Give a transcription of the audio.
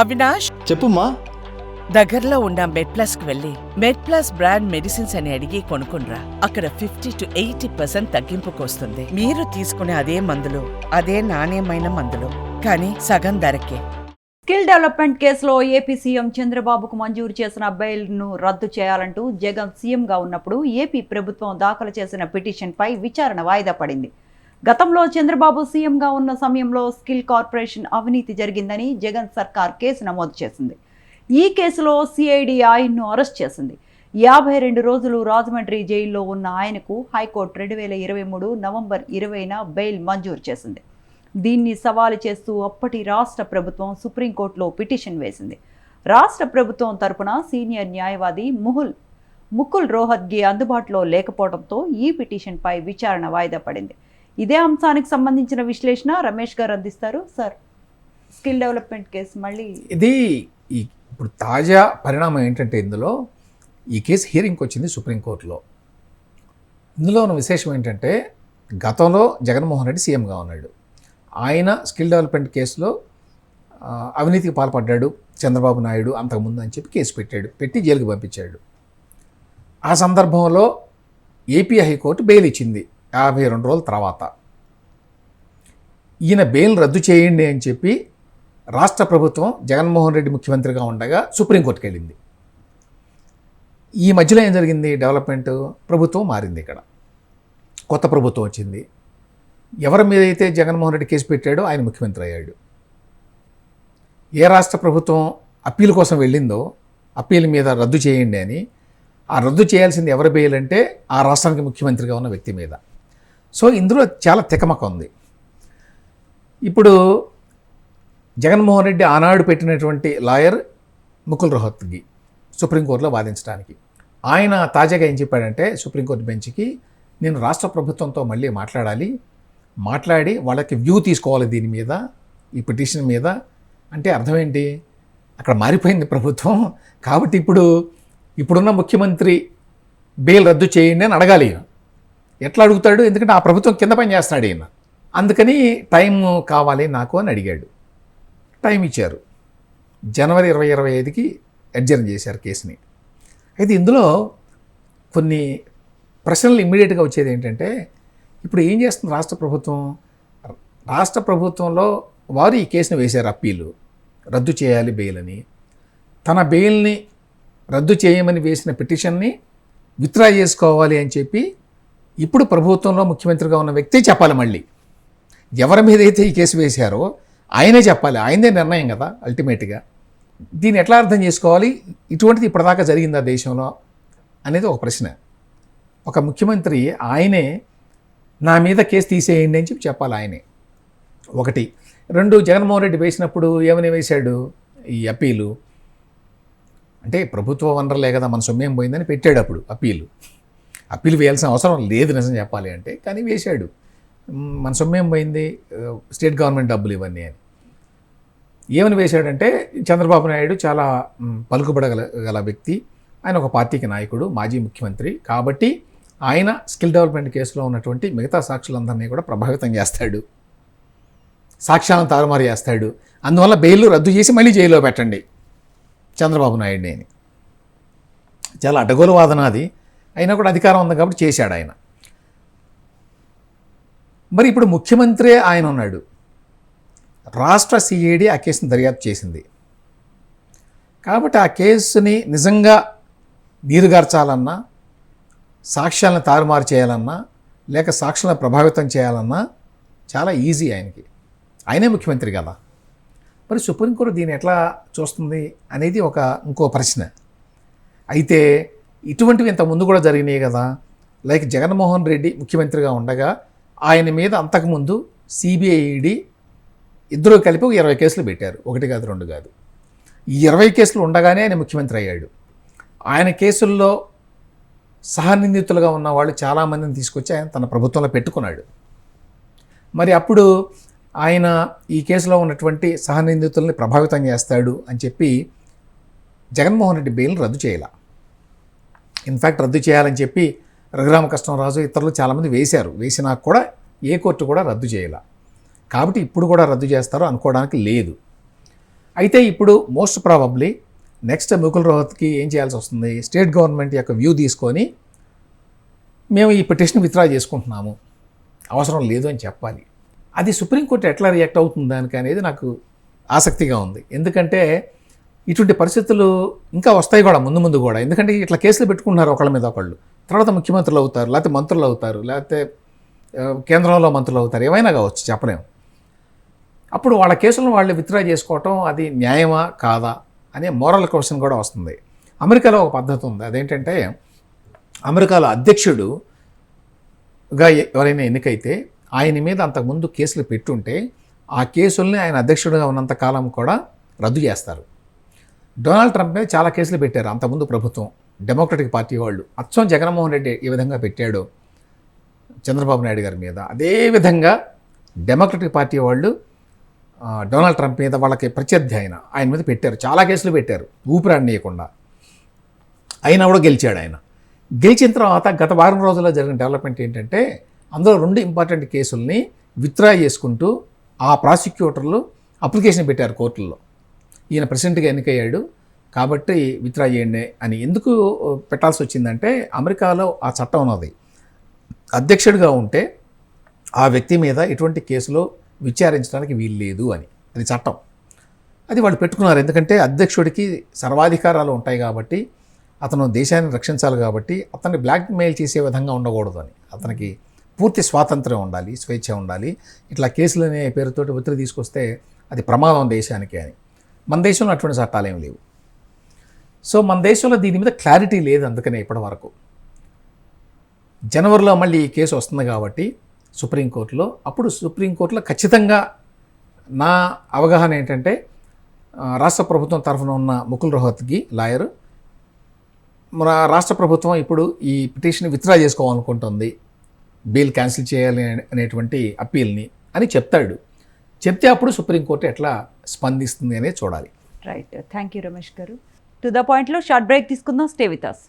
అవినాష్? చెప్పుమా దగ్గరలో ఉన్న మెడ్ ప్లస్కు వెళ్ళి మెడ్ ప్లస్ బ్రాండ్ మెడిసిన్స్ అని అడిగి కొనుక్కునరా అక్కడ ఫిఫ్టీ టు ఎయిటీ పర్సెంట్ తగ్గింపుకు వస్తుంది మీరు తీసుకునే అదే మందులు అదే నాణ్యమైన మందులు. కానీ సగం ధరకే. స్కిల్ డెవలప్మెంట్ కేసులో ఏపీ సీఎం చంద్రబాబుకు మంజూరు చేసిన బెయిల్ను రద్దు చేయాలంటూ జగన్ సీఎంగా ఉన్నప్పుడు ఏపీ ప్రభుత్వం దాఖలు చేసిన పిటిషన్పై విచారణ వాయిదా పడింది. గతంలో చంద్రబాబు సీఎంగా ఉన్న సమయంలో స్కిల్ కార్పొరేషన్ అవినీతి జరిగిందని జగన్ సర్కార్ కేసు నమోదు చేసింది. ఈ కేసులో సిఐడి ఆయన్ను అరెస్ట్ చేసింది. యాభై రెండు రోజులు రాజమండ్రి జైల్లో ఉన్న ఆయనకు హైకోర్టు రెండు వేల ఇరవై మూడు నవంబర్ ఇరవైన బెయిల్ మంజూరు చేసింది. దీన్ని సవాలు చేస్తూ అప్పటి రాష్ట్ర ప్రభుత్వం సుప్రీంకోర్టులో పిటిషన్ వేసింది. రాష్ట్ర ప్రభుత్వం తరపున సీనియర్ న్యాయవాది ముహుల్ ముకుల్ రోహత్గి అందుబాటులో లేకపోవడంతో ఈ పిటిషన్పై విచారణ వాయిదా పడింది. ఇదే అంశానికి సంబంధించిన విశ్లేషణ రమేష్ గారు అందిస్తారు. సార్ స్కిల్ డెవలప్మెంట్ కేసు మళ్ళీ ఇది ఇప్పుడు తాజా పరిణామం ఏంటంటే ఇందులో ఈ కేసు హియరింగ్కి వచ్చింది సుప్రీంకోర్టులో. ఇందులో ఉన్న విశేషం ఏంటంటే గతంలో జగన్మోహన్ రెడ్డి సీఎంగా ఉన్నాడు. ఆయన స్కిల్ డెవలప్మెంట్ కేసులో అవినీతికి పాల్పడ్డాడు చంద్రబాబు నాయుడు అంతకుముందు అని చెప్పి కేసు పెట్టాడు పెట్టి జైలుకి పంపించాడు. ఆ సందర్భంలో ఏపీ హైకోర్టు బెయిల్ ఇచ్చింది. యాభై రెండు రోజుల తర్వాత. ఈయన బెయిల్ రద్దు చేయండి అని చెప్పి రాష్ట్ర ప్రభుత్వం జగన్మోహన్ రెడ్డి ముఖ్యమంత్రిగా ఉండగా సుప్రీంకోర్టుకి వెళ్ళింది ఈ మధ్యలో ఏం జరిగింది? డెవలప్మెంట్ ప్రభుత్వం మారింది ఇక్కడ. కొత్త ప్రభుత్వం వచ్చింది. ఎవరి మీద అయితే జగన్మోహన్ రెడ్డి కేసు పెట్టాడో ఆయన ముఖ్యమంత్రి అయ్యాడు. ఏ రాష్ట్ర ప్రభుత్వం అప్పీల్ కోసం వెళ్ళిందో అప్పీల్ మీద రద్దు చేయండి అని ఆ రద్దు చేయాల్సింది ఎవరి బెయిల్ అంటే ఆ రాష్ట్రానికి ముఖ్యమంత్రిగా ఉన్న వ్యక్తి మీద. సో ఇందులో చాలా తికమక ఉంది. ఇప్పుడు జగన్మోహన్ రెడ్డి ఆనాడు పెట్టినటువంటి లాయర్ ముకుల్ రోహత్గి సుప్రీంకోర్టులో వాదించడానికి. ఆయన తాజాగా ఏం చెప్పాడంటే సుప్రీంకోర్టు బెంచ్కి నేను రాష్ట్ర ప్రభుత్వంతో మళ్ళీ మాట్లాడాలి మాట్లాడి వాళ్ళకి వ్యూ తీసుకోవాలి దీని మీద ఈ పిటిషన్ మీద. అంటే అర్థం ఏంటి అక్కడ మారిపోయింది ప్రభుత్వం. కాబట్టి ఇప్పుడు ఇప్పుడున్న ముఖ్యమంత్రి బెయిల్ రద్దు చేయండి అని అడగాలి. ఎట్లా అడుగుతాడు? ఎందుకంటే ఆ ప్రభుత్వం కింద పని చేస్తున్నాడు ఈయన. అందుకని టైం కావాలి నాకు అని అడిగాడు. టైం ఇచ్చారు. జనవరి ఇరవై ఇరవై ఐదుకి అడ్జర్న్ చేశారు కేసుని. అయితే ఇందులో కొన్ని ప్రశ్నలు ఇమ్మీడియట్గా వచ్చేది ఏంటంటే ఇప్పుడు ఏం చేస్తుంది రాష్ట్ర ప్రభుత్వం? రాష్ట్ర ప్రభుత్వంలో వారు ఈ కేసును వేశారు అప్పీలు. రద్దు చేయాలి బెయిల్ అని. తన బెయిల్ని రద్దు చేయమని వేసిన పిటిషన్ని విత్డ్రా చేసుకోవాలి అని చెప్పి ఇప్పుడు ప్రభుత్వంలో ముఖ్యమంత్రిగా ఉన్న వ్యక్తే చెప్పాలి మళ్ళీ. ఎవరి మీద అయితే ఈ కేసు వేశారో ఆయనే చెప్పాలి. ఆయనదే నిర్ణయం కదా అల్టిమేట్గా దీన్ని ఎట్లా అర్థం చేసుకోవాలి? ఇటువంటిది ఇప్పటిదాకా జరిగిందా దేశంలో? అనేది ఒక ప్రశ్న. ఒక ముఖ్యమంత్రి ఆయనే నా మీద కేసు తీసేయండి అని చెప్పి చెప్పాలి ఆయనే. ఒకటి. రెండు జగన్మోహన్ రెడ్డి వేసినప్పుడు ఏమని వేశాడు? ఈ అప్పీలు. అంటే ప్రభుత్వ వనరులే కదా మన సొమ్మేం పోయిందని పెట్టాడు అప్పుడు అప్పీలు. అప్పీలు వేయాల్సిన అవసరం లేదు నిజం చెప్పాలి అంటే కానీ వేశాడు. మన సొమ్మేం పోయింది స్టేట్ గవర్నమెంట్ డబ్బులు ఇవన్నీ అని. ఏమని వేశాడంటే చంద్రబాబు నాయుడు చాలా పలుకుబడగల గల వ్యక్తి. ఆయన ఒక పార్టీకి నాయకుడు మాజీ ముఖ్యమంత్రి. కాబట్టి ఆయన స్కిల్ డెవలప్మెంట్ కేసులో ఉన్నటువంటి మిగతా సాక్షులందరినీ కూడా ప్రభావితం చేస్తాడు. సాక్ష్యాలను తారుమారు చేస్తాడు. అందువల్ల బెయిల్ రద్దు చేసి మళ్ళీ జైల్లో పెట్టండి చంద్రబాబు నాయుడిని అని. చాలా అడ్డగోలు వాదన అది. అయినా కూడా అధికారం ఉంది కాబట్టి చేశాడు ఆయన. మరి ఇప్పుడు ముఖ్యమంత్రి ఆయన ఉన్నాడు. రాష్ట్ర సిఐడి ఆ కేసును దర్యాప్తు చేసింది. కాబట్టి ఆ కేసుని నిజంగా నీరుగార్చాలన్నా సాక్ష్యాలను తారుమారు చేయాలన్నా లేక సాక్షులను ప్రభావితం చేయాలన్నా చాలా ఈజీ ఆయనకి. ఆయనే ముఖ్యమంత్రి కదా. మరి సుప్రీంకోర్టు దీన్ని ఎట్లా చూస్తుంది అనేది ఒక ఇంకో ప్రశ్న. అయితే ఇటువంటివి ఇంత ముందు కూడా జరిగినాయి కదా. లైక్ జగన్మోహన్ రెడ్డి ముఖ్యమంత్రిగా ఉండగా ఆయన మీద అంతకుముందు సిబిఐడి ఇద్దరు కలిపి ఒక ఇరవై కేసులు పెట్టారు. ఒకటి కాదు రెండు కాదు. ఈ ఇరవై కేసులు ఉండగానే ఆయన ముఖ్యమంత్రి అయ్యాడు. ఆయన కేసుల్లో సహనిందితులుగా ఉన్న వాళ్ళు చాలామందిని తీసుకొచ్చి ఆయన తన ప్రభుత్వంలో పెట్టుకున్నాడు. మరి అప్పుడు ఆయన ఈ కేసులో ఉన్నటువంటి సహనిందితుల్ని ప్రభావితం చేస్తాడు అని చెప్పి జగన్మోహన్ రెడ్డి బెయిల్ రద్దు చేయాల. ఇన్ఫ్యాక్ట్ రద్దు చేయాలని చెప్పి రఘురామకృష్ణరాజు ఇతరులు చాలామంది వేశారు. వేసినా కూడా ఏ కోర్టు కూడా రద్దు చేయాల. కాబట్టి ఇప్పుడు కూడా రద్దు చేస్తారో అనుకోవడానికి లేదు. అయితే ఇప్పుడు most probably next Mukul Rohatgi ఏం చేయాల్సి వస్తుంది? స్టేట్ గవర్నమెంట్ యొక్క వ్యూ తీసుకొని మేము ఈ పిటిషన్ విత్డ్రా చేసుకుంటున్నాము. అవసరం లేదు అని చెప్పాలి. అది సుప్రీంకోర్టు ఎట్లా రియాక్ట్ అవుతుంది దానికి అనేది నాకు ఆసక్తిగా ఉంది. ఎందుకంటే ఇటువంటి పరిస్థితులు ఇంకా వస్తాయి కూడా ముందు ముందు కూడా. ఎందుకంటే ఇట్లా కేసులు పెట్టుకుంటున్నారు ఒకళ్ళ మీద ఒకళ్ళు. తర్వాత ముఖ్యమంత్రులు అవుతారు లేకపోతే మంత్రులు అవుతారు లేకపోతే కేంద్రంలో మంత్రులు అవుతారు. ఏమైనా కావచ్చు చెప్పలేము అప్పుడు వాళ్ళ కేసులను వాళ్ళు విత్డ్రా చేసుకోవటం అది న్యాయమా కాదా అనే మోరల్ క్వశ్చన్ కూడా వస్తుంది. అమెరికాలో ఒక పద్ధతి ఉంది. అదేంటంటే అమెరికాలో అధ్యక్షుడుగా ఎవరైనా ఎన్నికైతే ఆయన మీద అంతకుముందు కేసులు పెట్టుంటే ఆ కేసుల్ని ఆయన అధ్యక్షుడిగా ఉన్నంత కాలం కూడా రద్దు చేస్తారు. డొనాల్డ్ ట్రంప్ మీద చాలా కేసులు పెట్టారు అంతకుముందు ప్రభుత్వం. డెమోక్రటిక్ పార్టీ వాళ్ళు. అచ్చం జగన్మోహన్ రెడ్డి ఏ విధంగా పెట్టాడు చంద్రబాబు నాయుడు గారి మీద. అదే విధంగా డెమోక్రటిక్ పార్టీ వాళ్ళు డొనాల్డ్ ట్రంప్ మీద వాళ్ళకి ప్రత్యర్థి ఆయన ఆయన మీద పెట్టారు. చాలా కేసులు పెట్టారు. ఊపిరాడనీయకుండా అయినా కూడా గెలిచాడు ఆయన. గెలిచిన తర్వాత గత వారం రోజుల్లో జరిగిన డెవలప్మెంట్ ఏంటంటే అందులో రెండు ఇంపార్టెంట్ కేసుల్ని విత్డ్రా చేసుకుంటూ ఆ ప్రాసిక్యూటర్లు అప్లికేషన్ పెట్టారు కోర్టుల్లో. ఈయన ప్రెసిడెంట్గా ఎన్నికయ్యాడు. కాబట్టి విత్డ్రా చేయండి అని ఎందుకు పెట్టాల్సి వచ్చిందంటే అమెరికాలో ఆ చట్టం ఉన్నది. అధ్యక్షుడిగా ఉంటే ఆ వ్యక్తి మీద ఎటువంటి కేసులో విచారించడానికి వీలు లేదు అని. అది చట్టం. అది వాళ్ళు పెట్టుకున్నారు. ఎందుకంటే అధ్యక్షుడికి సర్వాధికారాలు ఉంటాయి కాబట్టి అతను దేశాన్ని రక్షించాలి కాబట్టి అతన్ని బ్లాక్మెయిల్ చేసే విధంగా ఉండకూడదు అని. అతనికి పూర్తి స్వాతంత్రం ఉండాలి స్వేచ్ఛ ఉండాలి. ఇట్లా కేసులు అనే పేరుతోటి ఒత్తిడి తీసుకొస్తే అది ప్రమాదం దేశానికి అని. మన దేశంలో అటువంటి చట్టాలు ఏమి లేవు. సో మన దేశంలో దీని మీద క్లారిటీ లేదు అందుకనే ఇప్పటి వరకు. జనవరిలో మళ్ళీ ఈ కేసు వస్తుంది కాబట్టి సుప్రీంకోర్టులో అప్పుడు సుప్రీంకోర్టులో ఖచ్చితంగా నా అవగాహన ఏంటంటే రాష్ట్ర ప్రభుత్వం తరఫున ఉన్న ముకుల్ రోహత్కి లాయరు మన రాష్ట్ర ప్రభుత్వం ఇప్పుడు ఈ పిటిషన్ విత్డ్రా చేసుకోవాలనుకుంటుంది. బిల్ క్యాన్సిల్ చేయాలి అనే- అనేటువంటి అప్పీల్ని అని చెప్తాడు. చెప్తే అప్పుడు సుప్రీంకోర్టు ఎట్లా స్పందిస్తుంది అనేది చూడాలి. రైట్ థ్యాంక్ యూ రమేష్ గారు. టు ద పాయింట్లో షార్ట్ బ్రేక్ తీసుకుందాం. Stay with us